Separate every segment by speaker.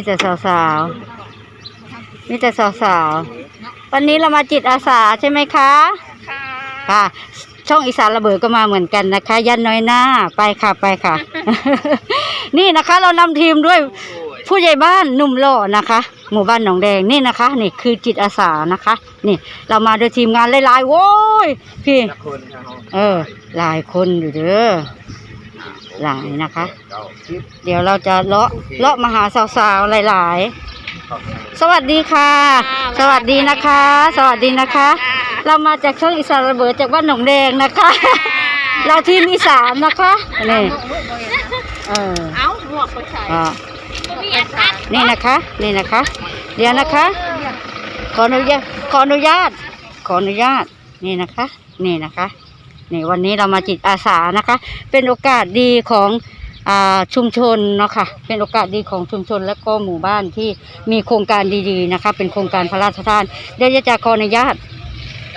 Speaker 1: มีแต่สาวๆ มีแต่สาวๆ วันนี้เรามาจิตอาสาใช่ไหมคะ ค่ะ ช่องอีสานระเบิดก็มาเหมือนกันนะคะ ยันน้อยหน้า ไปค่ะไปค่ะ นี่นะคะเรานำทีมด้วยผู้ใหญ่บ้านหนุ่มหล่อนะคะ หมู่บ้านหนองแดงนี่นะคะ นี่คือจิตอาสานะคะ นี่ เรามาโดยทีมงานหลายๆโว้ยพี่
Speaker 2: คนครับ
Speaker 1: เออ หลายคนอยู่เด้อ หลายนะคะ เดี๋ยวเราจะเลาะเลาะมาหาสาวๆหลายๆ สวัสดีค่ะ สวัสดีนะคะ สวัสดีนะคะ เรามาจากช่องอีสานระเบิดจากบ้านหนองแดงนะคะ เราทีมอีสานนะคะนี่เออ
Speaker 3: เอาหมวกไปใส่
Speaker 1: อ่า
Speaker 3: มีอันอัด
Speaker 1: นี่นะคะนี่นะคะ เดี๋ยวนะคะ ขออนุญาตขออนุญาตขออนุญาตนี่นะคะ นี่นะคะ นี่วันนี้เรามาจิตอาสานะคะ เป็นโอกาสดีของอชุมชนเนาะค่ะเป็นโอกาสดีของชุมชนและก็หมู่บ้านที่มีโครงการดีๆนะคะ เป็นโครงการพระราชทานเดี๋ยวจะขออนุญาต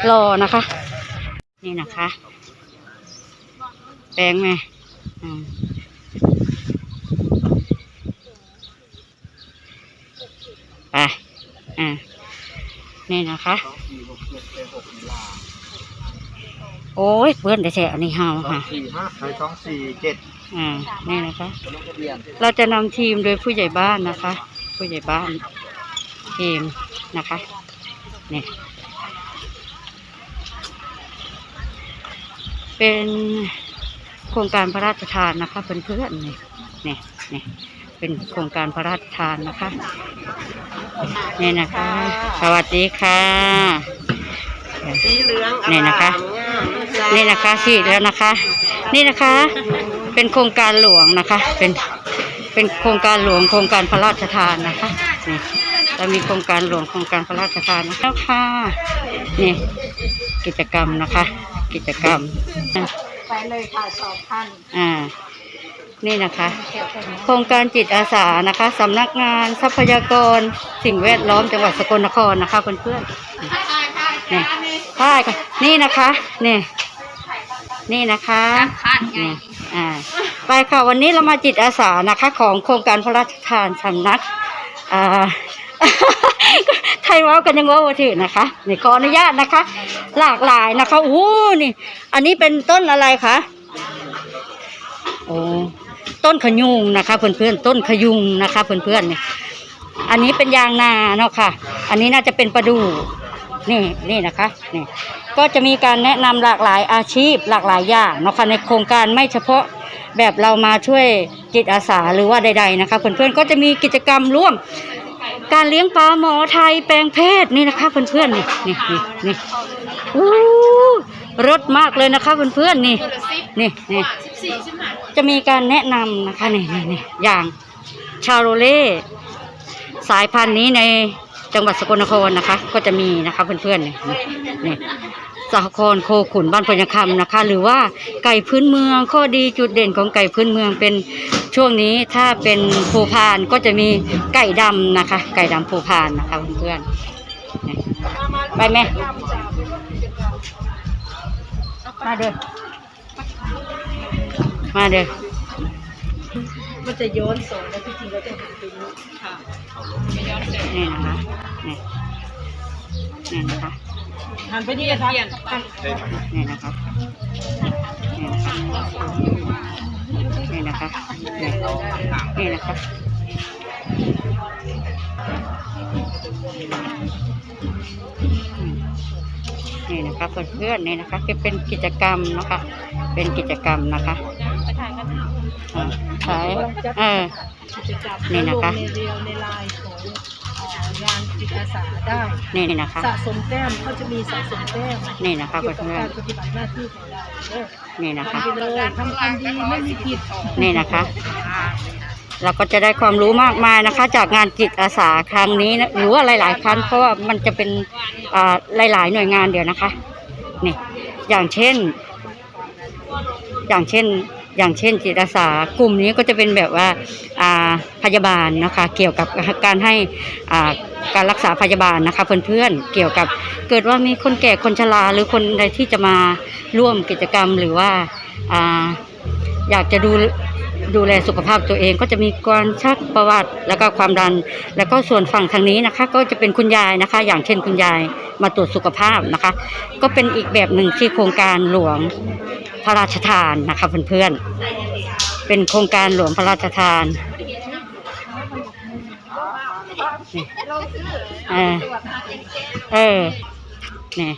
Speaker 1: รอนะคะ นี่นะคะแปลงไหมไปอ่านี่นะคะ โอ้ยเพื่อนได้แท้อันนี้เฮาค่ะ
Speaker 2: สี่ห้าสองสี่เจ็ด
Speaker 1: อ่านี่นะคะ
Speaker 2: ลงทะเบียน
Speaker 1: เราจะนำทีมโดยผู้ใหญ่บ้านนะคะ ผู้ใหญ่บ้านทีมนะคะนี่เป็นโครงการพระราชทานนะคะเพื่อนๆนี่นี่นี่เป็นโครงการพระราชทานนะคะนี่นะคะ สวัสดีค่ะ
Speaker 2: สีเหลือง
Speaker 1: นี่นะคะ นี่นะคะฉีดแล้วนะคะ นี่นะคะ เป็นโครงการหลวงนะคะ เป็นเป็นโครงการหลวงโครงการพระราชทานนะคะนี่เรามีโครงการหลวงโครงการพระราชทานนะคะค่ะนี่กิจกรรมนะคะ กิจกรรม
Speaker 3: ไปเลยค่ะสองพัน
Speaker 1: อ่านี่นะคะ โครงการจิตอาสานะคะสำนักงานทรัพยากรสิ่งแวดล้อมจังหวัดสกลนครนะคะเพื่อนๆนี่ใช่ค่ะนี่นะคะนี่ นี่นะคะ
Speaker 3: พันไง
Speaker 1: นี่อ่าไปค่ะวันนี้เรามาจิตอาสานะคะ ของโครงการพระราชทานสำนักอ่าใครเว้ากันยังเว่าบ่ถือนะคะนี่ขออนุญาตนะคะ หลากหลายนะคะโอ้นี่ อันนี้เป็นต้นอะไรคะโอ้ต้นขยุงนะคะเพื่อนๆต้นขยุงนะคะเพื่อนๆเนี่ยอันนี้เป็นยางนาเนาะค่ะ อันนี้น่าจะเป็นประดู่ นี่นี่นะคะนี่ก็จะมีการแนะนำหลากหลายอาชีพหลากหลายอย่างเนาะคะในโครงการไม่เฉพาะแบบเรามาช่วยจิตอาสาหรือว่าใด ๆนะคะเพื่อนๆก็จะมีกิจกรรมร่วม การเลี้ยงปลาหมอไทยแปลงเพศนี่นะคะเพื่อนๆนี่นี่นี่นี่อู้รสมากเลยนะคะเพื่อนๆนี่นี่นี่จะมีการแนะนำนะคะนี่นี่นี่อย่างชาโรเล่สายพันธุ์นี้ใน จังหวัดสกลนครนะคะ ก็จะมีนะคะเพื่อนๆนี่นี่นี่สหกรณ์โคขุนบ้านพญาคำนะคะ หรือว่าไก่พื้นเมืองข้อดีจุดเด่นของไก่พื้นเมืองเป็นช่วงนี้ถ้าเป็นภูพานก็จะมีไก่ดำนะคะ ไก่ดำภูพานนะคะเพื่อนๆไปไหมมาเด้อมาเด้อ
Speaker 3: มันจะย้อนสอนแล้วที่จริงเราจะเห็นตรงนี้ค่ะ
Speaker 1: นี่นะคะนี่นี่นะคะ
Speaker 3: หันไปนี่นะคะ
Speaker 1: นี่นะคะนี่นะคะนี่นะคะนี่นี่นะคะนี่นะคะเพื่อนๆนี่นะคะจะเป็นกิจกรรมนะคะ เป็นกิจกรรมนะคะ อ่าใช่เออ
Speaker 3: กิจกรรม
Speaker 1: นี่นะคะ
Speaker 3: ลงในเรียวในไลน์ของอ่างานจิตอาสาได้
Speaker 1: นี่นะคะ
Speaker 3: สะสมแต้มเขาจะมีสะสมแต้ม
Speaker 1: นี่นะคะ
Speaker 3: เกี่ยวกับ
Speaker 1: เพื่อน
Speaker 3: การปฏิบัติหน้าที่ของเราเด้อ
Speaker 1: ๆนี่นะคะ
Speaker 3: ทำไปเลยทำความดีไม่มีผิด
Speaker 1: นี่นะคะ เราก็จะได้ความรู้มากมายนะคะ จากงานจิตอาสาครั้งนี้นะหรือว่าหลาย ๆ ครั้งเพราะว่ามันจะเป็นอ่าหลาย ๆ หน่วยงานเดียวนะคะ นี่ อย่างเช่น อย่างเช่น อย่างเช่นจิตอาสากลุ่มนี้ก็จะเป็นแบบว่าพยาบาลนะคะเกี่ยวกับการให้การรักษาพยาบาลนะคะเพื่อนๆเกี่ยวกับเกิดว่ามีคนแก่คนชราหรือคนใดที่จะมาร่วมกิจกรรมหรือว่าอยากจะดูดูแลสุขภาพตัวเองก็จะมีการชักประวัติแล้วก็ความดัน แล้วก็ส่วนฝั่งทางนี้นะคะ ก็จะเป็นคุณยายนะคะ อย่างเช่นคุณยายมาตรวจสุขภาพนะคะ ก็เป็นอีกแบบหนึ่งที่โครงการหลวง พระราชทานนะคะเพื่อนๆ เป็นโครงการหลวงพระราชทานเออเออนี่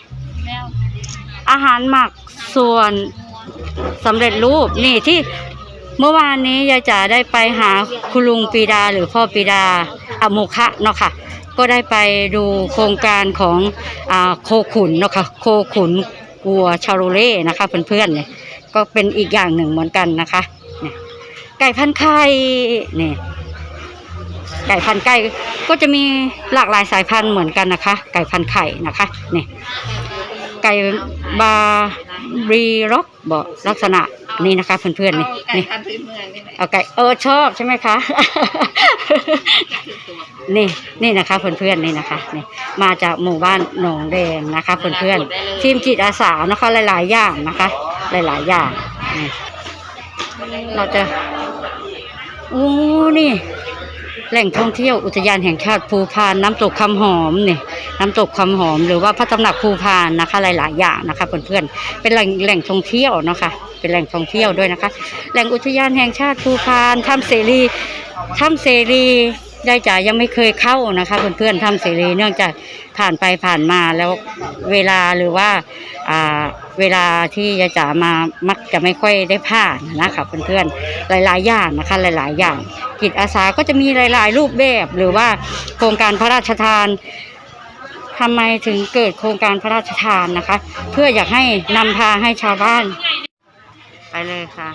Speaker 1: อาหารหมักส่วนสำเร็จรูปนี่ที่เมื่อวานนี้ยายจ๋าได้ไปหาคุณลุงปีดาหรือพ่อปีดาอโมคะเนาะค่ะ ก็ได้ไปดูโครงการของอาโคขุนเนาะค่ะโคขุน วัวชาโรเล่นะคะเพื่อนๆเนี่ยก็เป็นอีกอย่างหนึ่งเหมือนกันนะคะเนี่ยไก่พันไข่เนี่ยไก่พันไก่ก็จะมีหลากหลายสายพันธุ์เหมือนกันนะคะ ไก่พันไข่นะคะเนี่ย ไก่บารีร็อกบอกลักษณะนี่นะคะเพื่อนๆนี่นี่
Speaker 3: พันธุ์พื้นเมืองนี่แหละ
Speaker 1: เอาไก่เออชอบใช่ไหมคะ นี่นี่นะคะเพื่อนๆนี่นะคะนี่มาจากหมู่บ้านหนองแดงนะคะเพื่อนๆทีมจิตอาสานะคะหลาย ๆ อย่างนะคะ หลายๆอย่างนี่เราจะโอ้นี่ แหล่งท่องเที่ยวอุทยานแห่งชาติภูพานน้ำตกคำหอมนี่ น้ำตกคำหอมหรือว่าพระตำหนักภูพานนะคะ หลาย ๆ อย่างนะคะเพื่อนๆเป็นแหล่งแหล่งท่องเที่ยวนะคะเป็นแหล่งท่องเที่ยวด้วยนะคะ แหล่งอุทยานแห่งชาติภูพานถ้ำเสรีถ้ำเสรียายจ๋ายังไม่เคยเข้านะคะเพื่อนๆถ้ำเสรีเนื่องจากผ่านไปผ่านมาแล้วเวลาหรือว่าอ่าเวลาที่ยายจ๋ามามักจะไม่ค่อยได้ผ่านนะคะเพื่อนๆหลายๆ อย่างนะคะหลาย ๆ อย่างจิตอาสาก็จะมีหลาย ๆ รูปแบบหรือว่าโครงการพระราชทาน ทำไมถึงเกิดโครงการพระราชทานนะคะ เพื่ออยากให้นำพาให้ชาวบ้าน ไปเลยค่ะ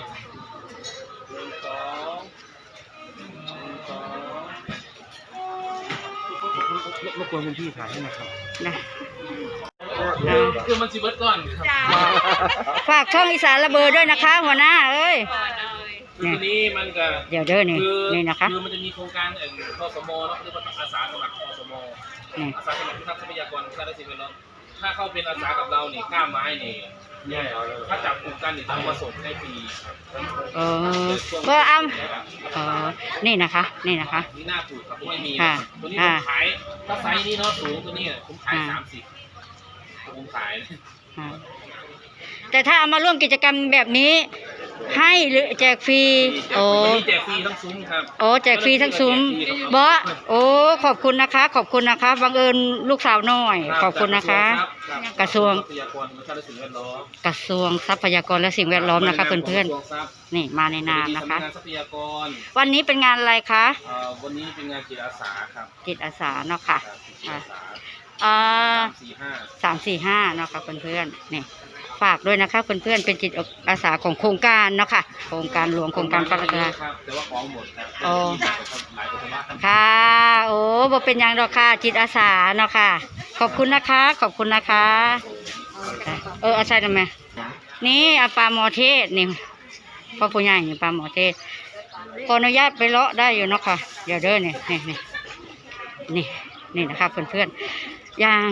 Speaker 2: รบกวนคุณพี่ถ่ายให้หนะครับ
Speaker 1: นะ
Speaker 4: คือมันสิเบิดก่อนครับ
Speaker 1: ฝากช่องอีสานระเบอด้วยนะคะ หัวหน้าเอ้ย
Speaker 4: คือทีนี้มันก็
Speaker 1: เดี๋ยวเด้อนี่
Speaker 4: คือ
Speaker 1: นี่นะคะ
Speaker 4: คือมันจะมีโครงการเอ่อคสมเนาะหรือว่าอาสาสมัคร คสม
Speaker 1: นี่
Speaker 4: อาสาสมัครพิทักษ์ทรัพยากรทางสิ่งแวดล้อมถ้าเข้าเป็นอาสากับเราเนี่ยกล้าไม้เนี่ย
Speaker 2: แย่เอาเลย
Speaker 4: ถ้าจับกลุ่มกันเนี่ยจะเอามาส่งให้ฟรีครับ
Speaker 1: เออเบอร์อ้ำเออนี่นะคะ นี่นะคะ
Speaker 4: นี่น่าปลูกครับไม่มี
Speaker 1: ค่ะ
Speaker 4: ตัวนี้
Speaker 1: อ่า
Speaker 4: ผมขายถ้าไซส์นี้เนาะสูงตัวนี้ผมขาย
Speaker 1: อ่า
Speaker 4: สามสิบผมขาย
Speaker 1: อ่าแต่ถ้าเอามาร่วมกิจกรรมแบบนี้ ให้หรือแจกฟรีโอ้
Speaker 4: วันนี้แจกฟรีทั้งซุ้มครับ
Speaker 1: โอ้แจกฟรีทั้งซุ้มบอโอ้ขอบคุณนะคะ ขอบคุณนะคะบังเอิญลูกสาวน้อย ขอบคุณนะคะ กระทรวง
Speaker 4: ทรัพยากรธรรมชาติและสิ่งแวดล้อม
Speaker 1: กระทรวงทรัพยากรและสิ่งแวดล้อมนะคะเพื่อน
Speaker 4: กระทรวงทรัพย์
Speaker 1: ๆนี่มาในนามนะคะ
Speaker 4: สำกงานทรัพยากร
Speaker 1: วันนี้เป็นงานอะไรคะ
Speaker 4: เอ่อวันนี้เป็นงานจิตอาสาครับ
Speaker 1: จิตอาสาเนาะค่ะ
Speaker 4: ครับจิตอาสา
Speaker 1: อ่า
Speaker 4: สามสี่ห้า
Speaker 1: สามสี่ห้าเนาะค่ะเพื่อนๆนี่ ฝากด้วยนะคะเพื่อนๆเป็นจิตอาสาของโครงการเนาะค่ะโครงการหลวงโครงการพระราชทาน
Speaker 4: ครับแต่ว่าของหมดครับ
Speaker 1: โอ้
Speaker 4: ค่ะ
Speaker 1: โอ้บ่เป็นยังดอกค่ะจิตอาสาเนาะค่ะ ขอบคุณนะคะ ขอบคุณนะคะ เอออาใช่ทำไมนี่อาปลาหมอเทศนี่พ่อผู้ใหญ่นี่ปลาหมอเทศขออนุญาตไปเลาะได้อยู่เนาะค่ะเดี๋ยวเด้อนี่นี่นี่นี่นี่นะคะเพื่อนๆอย่าง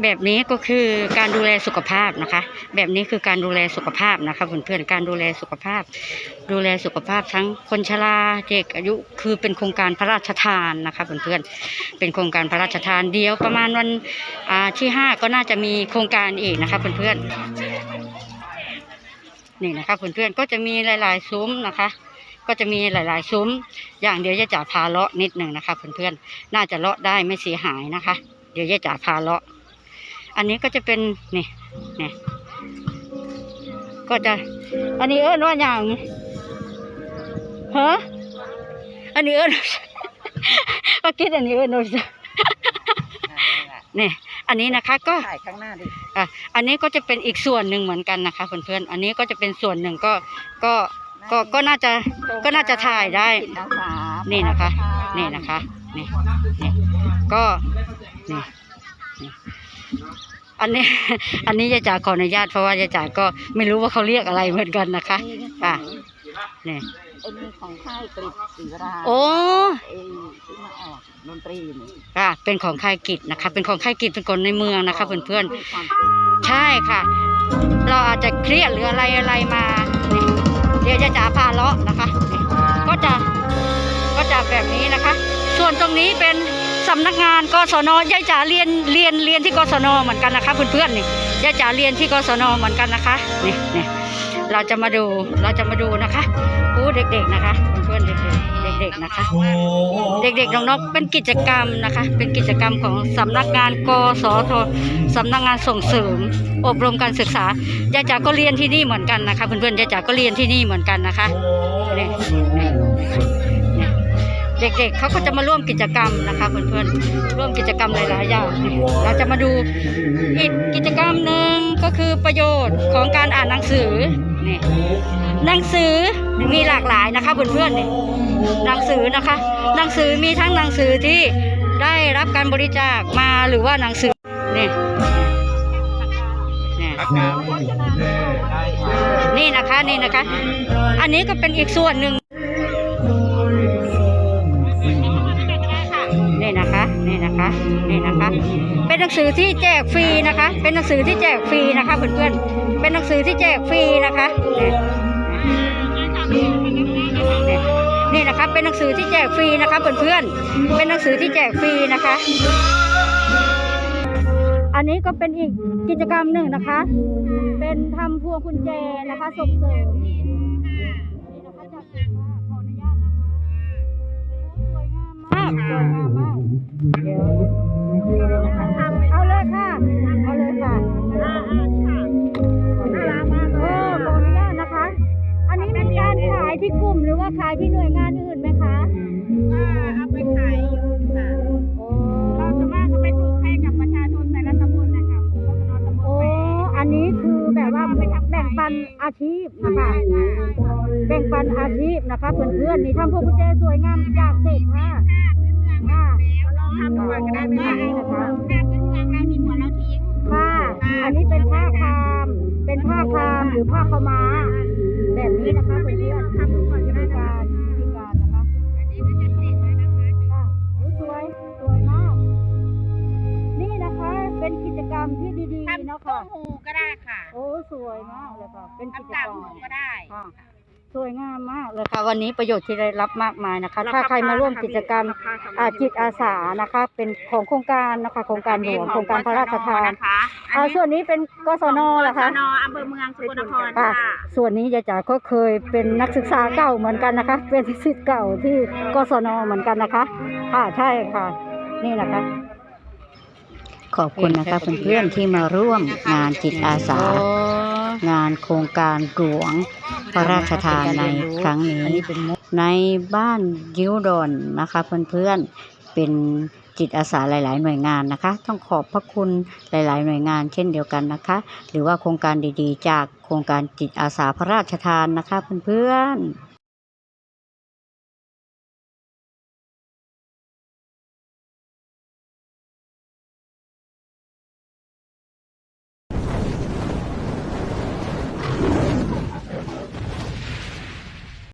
Speaker 1: แบบนี้ก็คือการดูแลสุขภาพนะคะ แบบนี้คือการดูแลสุขภาพนะคะเพื่อนๆการดูแลสุขภาพ ดูแลสุขภาพทั้งคนชราเด็กอายุคือเป็นโครงการพระราชทานนะคะเพื่อนๆเป็นโครงการพระราชทานเดียวประมาณวันอาที่ห้าก็น่าจะมีโครงการอีกนะคะเพื่อนๆนี่นะคะเพื่อนๆก็จะมีหลาย ๆ ซุ้มนะคะก็จะมีหลาย ๆ ซุ้ม อย่างเดียวจะจ่าพาเลาะนิดหนึ่งนะคะเพื่อนๆ น่าจะเลาะได้ไม่เสียหายนะคะ เดี๋ยวจะจ่าพาเลาะ อันนี้ก็จะเป็นนี่นี่ก็จะอันนี้เอิ้นว่าอย่างฮะอันนี้เอิ้นว่าคิดอันนี้เอิ้นว่านี่อันนี้นะคะก็
Speaker 3: ถ่ายข้างหน้าดิ
Speaker 1: อะอันนี้ก็จะเป็นอีกส่วนหนึ่งเหมือนกันนะคะเพื่อนๆอันนี้ก็จะเป็นส่วนหนึ่งก็ก็ก็ก็น่าจะก็น่าจะถ่ายได้
Speaker 3: จิตอาสา
Speaker 1: นี่นะคะ
Speaker 3: พรราชทา
Speaker 1: นี่นะคะนี่นี่ก็นี่นี่ อันนี้อันนี้ยายจ๋าขออนุญาตเพราะว่ายายจ๋าก็ไม่รู้ว่าเขาเรียกอะไรเหมือนกันนะคะ
Speaker 3: นี่
Speaker 1: อะนี่
Speaker 3: เอ็นของค่ายกริศรีรา
Speaker 1: โอ้
Speaker 3: เอที่มาออกดนตรีนี่
Speaker 1: ค่ะเป็นของค่ายกิจนะคะ เป็นของค่ายกิจเป็นคนในเมืองนะคะ เพื่อน
Speaker 3: ด้วยความสุข
Speaker 1: ๆใช่ค่ะ เราอาจจะเครียดหรืออะไรอะไรมานี่เดี๋ยวยายจ๋าพาเลาะนะคะนี่ก็จะก็จะแบบนี้นะคะ ส่วนตรงนี้เป็น สำนักงานกศนยายจ๋าเรียนเรียนเรียนที่กศนเหมือนกันนะคะเพื่อนๆนี่ยายจ๋าเรียนที่กศนเหมือนกันนะคะนี่นี่เราจะมาดูเราจะมาดูนะคะอู้เด็กๆนะคะเพื่อนๆเด็กๆเด็กๆนะคะ เด็กๆน้องๆเป็นกิจกรรมนะคะ เป็นกิจกรรมของสำนักงานกสทสำนักงานส่งเสริม อบรมการศึกษายายจ๋าก็เรียนที่นี่เหมือนกันนะคะเพื่อนๆยายจ๋าก็เรียนที่นี่เหมือนกันนะคะนี่นี่นี่ เด็กๆเขาก็จะมาร่วมกิจกรรมนะคะเพื่อนๆร่วมกิจกรรมหลายๆอย่างนี่เราจะมาดูอีกกิจกรรมหนึ่งก็คือประโยชน์ของการอ่านหนังสือนี่หนังสือมีหลากหลายนะคะเพื่อนๆนี่หนังสือนะคะหนังสือมีทั้งหนังสือที่ได้รับการบริจาคมาหรือว่าหนังสือนี่นี่นี่นะคะนี่นะคะ อันนี้ก็เป็นอีกส่วนหนึ่ง นี่นะคะ เป็นหนังสือที่แจกฟรีนะคะ เป็นหนังสือที่แจกฟรีนะคะเพื่อนๆเป็นหนังสือที่แจกฟรีนะคะนี่นี่นี่นะคะเป็นหนังสือที่แจกฟรีนะคะเพื่อนๆเป็นหนังสือที่แจกฟรีนะคะ อันนี้ก็เป็นอีกกิจกรรมหนึ่งนะคะ เป็นทำพวงกุญแจนะคะส่งเสริม มากสวยงามมากเดี๋ยวเอาเลยค่ะ เอาเลยค่ะโอ้ขออนุญาตนะคะ อันนี้เป็นการขายที่กลุ่มหรือว่าขายที่หน่วยงานอื่นไหมคะ
Speaker 3: เอาไปขายอยู่ค่ะ
Speaker 1: โอ้
Speaker 3: เราจะมากก็ไปถูกให้กับประชาชนแต่ละตำบลนะคะ
Speaker 1: โอ้อันนี้คือแบบว่าแบ่งปันอาชีพนะคะแบ่งปันอาชีพนะคะเพื่อนๆนี่ทำพวงกุญแจสวยงามจากเศษผ้าค่ะ
Speaker 3: ลองทำดูก่อนก็ได้ไม่ได้
Speaker 1: นี่
Speaker 3: นะ
Speaker 1: นะคะคะ
Speaker 3: ถ้าพื้นเมืองเรามีหัวเราทิ้ง
Speaker 1: ผ้าอันนี้เป็นผ้าคาม เป็นผ้าคามหรือผ้าขาวม้า แบบนี้นะคะเพื่อนๆ
Speaker 3: ทำดูก่อนก็ได้
Speaker 1: วิธี
Speaker 3: นะ
Speaker 1: การวิธีการนะคะ
Speaker 3: อันนี้ก็จะเสร็จแล้วนะคะ
Speaker 1: ค่ะโอ้ยสวยสวยมาก นี่นะคะเป็นกิจกรรมที่ดีๆ
Speaker 3: ทำ
Speaker 1: เนาะ
Speaker 3: ตู้
Speaker 1: ค่ะ
Speaker 3: หูก็ได้ค่ะ
Speaker 1: โอ้สวยมากเลยค่ะ เป็นกิจ
Speaker 3: ทำต่าง
Speaker 1: กรรม
Speaker 3: หูก็ได้
Speaker 1: ค่ะ สวยงามมากเลยค่ะ วันนี้ประโยชน์ที่ได้รับมากมายนะคะ ถ้าใครมาร่วมกิจกรรมอาจิตอาสานะคะ เป็นของโครงการนะคะโครงการหลวงโครงการพระราชทาน
Speaker 3: นะคะ
Speaker 1: อ่าส่วนนี้เป็นกศนเหรอคะ
Speaker 3: กศนอำเภอเมืองสกลนคร
Speaker 1: ค่ะ
Speaker 3: ค่ะ
Speaker 1: ส่วนนี้ยายจ๋าก็เคยเป็นนักศึกษาเก่าเหมือนกันนะคะ เป็นศิษย์เก่าที่กศนเหมือนกันนะคะค่ะใช่ค่ะ นี่นะคะขอบคุณนะคะเพื่อนๆที่มาร่วมงานจิตอาสา งานโครงการหลวงพระราชทานในครั้งนี้ ในบ้านยิ้วดอนนะคะเพื่อนๆเป็นจิตอาสาหลาย ๆ หน่วยงานนะคะ ต้องขอบพระคุณหลาย ๆ หน่วยงานเช่นเดียวกันนะคะ หรือว่าโครงการดีๆ จากโครงการจิตอาสาพระราชทานนะคะเพื่อนๆ